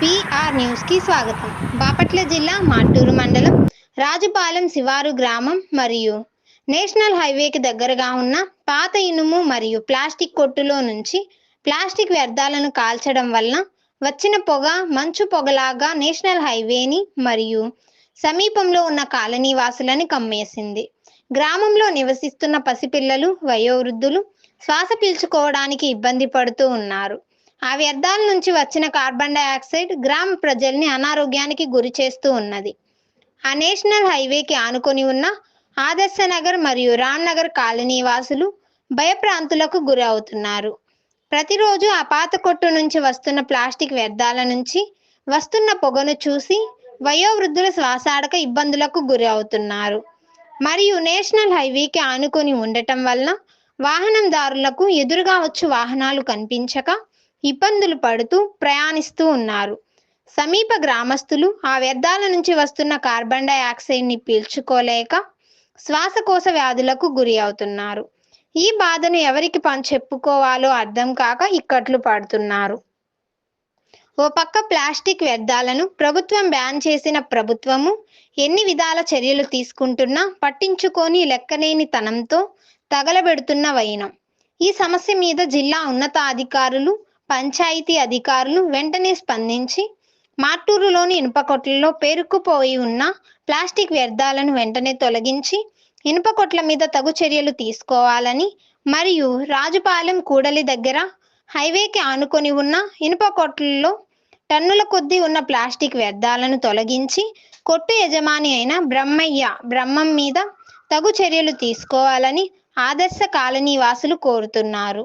న్యూస్కి స్వాగతం. బాపట్ల జిల్లా మాటూరు మండలం రాజుపాలెం శివారు గ్రామం మరియు నేషనల్ హైవేకి దగ్గరగా ఉన్న పాత ఇనుము మరియు ప్లాస్టిక్ కొట్టులో నుంచి ప్లాస్టిక్ వ్యర్థాలను కాల్చడం వల్ల వచ్చిన పొగ మంచు పొగలాగా నేషనల్ హైవేని మరియు సమీపంలో ఉన్న కాలనీ వాసులని కమ్మేసింది. గ్రామంలో నివసిస్తున్న పసిపిల్లలు వయోవృద్ధులు శ్వాస పీల్చుకోవడానికి ఇబ్బంది పడుతూ ఉన్నారు. ఆ వ్యర్థాల నుంచి వచ్చిన కార్బన్ డయాక్సైడ్ గ్రామ ప్రజల్ని అనారోగ్యానికి గురి చేస్తూ ఉన్నది. ఆ నేషనల్ హైవేకి ఆనుకొని ఉన్న ఆదర్శ నగర్ మరియు రామ్ నగర్ కాలనీ వాసులు భయప్రాంతులకు గురి అవుతున్నారు. ప్రతిరోజు ఆ పాత కొట్టు నుంచి వస్తున్న ప్లాస్టిక్ వ్యర్థాల నుంచి వస్తున్న పొగను చూసి వయోవృద్ధుల శ్వాసాడక ఇబ్బందులకు గురి అవుతున్నారు. మరియు నేషనల్ హైవేకి ఆనుకొని ఉండటం వలన వాహనందారులకు ఎదురుగా వచ్చు వాహనాలు కనిపించక ఇబ్బందులు పడుతూ ప్రయాణిస్తూ ఉన్నారు. సమీప గ్రామస్తులు ఆ వ్యర్థాల నుంచి వస్తున్న కార్బన్ డైఆక్సైడ్ని పీల్చుకోలేక శ్వాసకోశ వ్యాధులకు గురి అవుతున్నారు. ఈ బాధను ఎవరికి పని చెప్పుకోవాలో అర్థం కాక ఇక్కట్లు పడుతున్నారు. ఓ పక్క ప్లాస్టిక్ వ్యర్థాలను ప్రభుత్వం బ్యాన్ చేసిన ప్రభుత్వము ఎన్ని విధాల చర్యలు తీసుకుంటున్నా పట్టించుకొని లెక్కలేని తనంతో తగలబెడుతున్న వైనం. ఈ సమస్య మీద జిల్లా ఉన్నతాధికారులు పంచాయతీ అధికారులు వెంటనే స్పందించి మార్టూరులోని ఇనుపకొట్లలో పేరుకుపోయి ఉన్న ప్లాస్టిక్ వ్యర్థాలను వెంటనే తొలగించి ఇనుపకొట్ల మీద తగు చర్యలు తీసుకోవాలని మరియు రాజుపాలెం కూడలి దగ్గర హైవేకి ఆనుకొని ఉన్న ఇనుపకొట్లలో టన్నుల కొద్దీ ఉన్న ప్లాస్టిక్ వ్యర్థాలను తొలగించి కొట్టు యజమాని అయిన బ్రహ్మయ్య బ్రహ్మం మీద తగు చర్యలు తీసుకోవాలని ఆదర్శ కాలనీ వాసులు కోరుతున్నారు.